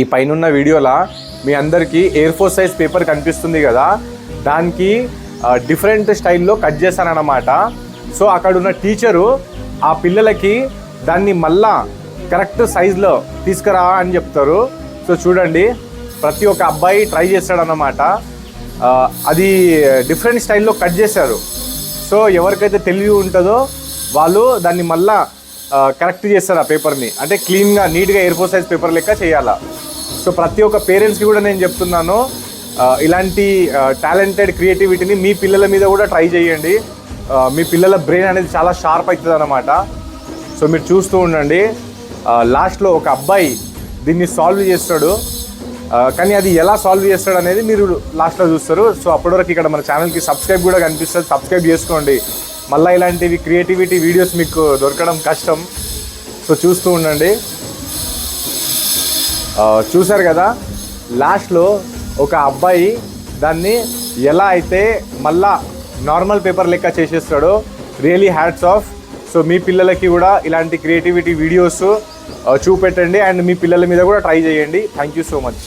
ఈ పైన వీడియోలా మీ అందరికీ ఎయిర్ ఫోర్స్ సైజ్ పేపర్ కనిపిస్తుంది కదా. దానికి డిఫరెంట్ స్టైల్లో కట్ చేశానన్నమాట. సో అక్కడ ఉన్న టీచరు ఆ పిల్లలకి దాన్ని మళ్ళా కరెక్ట్ సైజులో తీసుకురా అని చెప్తారు. సో చూడండి ప్రతి ఒక్క అబ్బాయి ట్రై చేస్తాడన్నమాట. అది డిఫరెంట్ స్టైల్లో కట్ చేశారు. సో ఎవరికైతే తెలివి ఉంటుందో వాళ్ళు దాన్ని మళ్ళా కరెక్ట్ చేస్తారు ఆ పేపర్ని అంటే క్లీన్గా నీట్గా ఎయిర్ ఫోర్ సైజ్ పేపర్ లెక్క చేయాలా. సో ప్రతి ఒక్క పేరెంట్స్కి కూడా నేను చెప్తున్నాను ఇలాంటి టాలెంటెడ్ క్రియేటివిటీని మీ పిల్లల మీద కూడా ట్రై చేయండి. మీ పిల్లల బ్రెయిన్ అనేది చాలా షార్ప్ అవుతుంది అనమాట సో మీరు చూస్తూ ఉండండి. లాస్ట్లో ఒక అబ్బాయి దీన్ని సాల్వ్ చేస్తాడు. కానీ అది ఎలా సాల్వ్ చేస్తాడు అనేది మీరు లాస్ట్లో చూస్తారు. సో అప్పటివరకు ఇక్కడ మన ఛానల్కి సబ్స్క్రైబ్ కూడా కనిపిస్తుంది. సబ్స్క్రైబ్ చేసుకోండి. మళ్ళీ ఇలాంటివి క్రియేటివిటీ వీడియోస్ మీకు దొరకడం కష్టం. సో చూస్తూ ఉండండి. చూశారు కదా? లాస్ట్లో ఒక అబ్బాయి దాన్ని ఎలా అయితే మళ్ళా నార్మల్ పేపర్ లెక్క చేసేస్తాడో రియలీ హ్యాట్స్ ఆఫ్ సో మీ పిల్లలకి కూడా ఇలాంటి క్రియేటివిటీ వీడియోస్ చూపెట్టండి. అండ్ మీ పిల్లల మీద కూడా ట్రై చేయండి. Thank you so much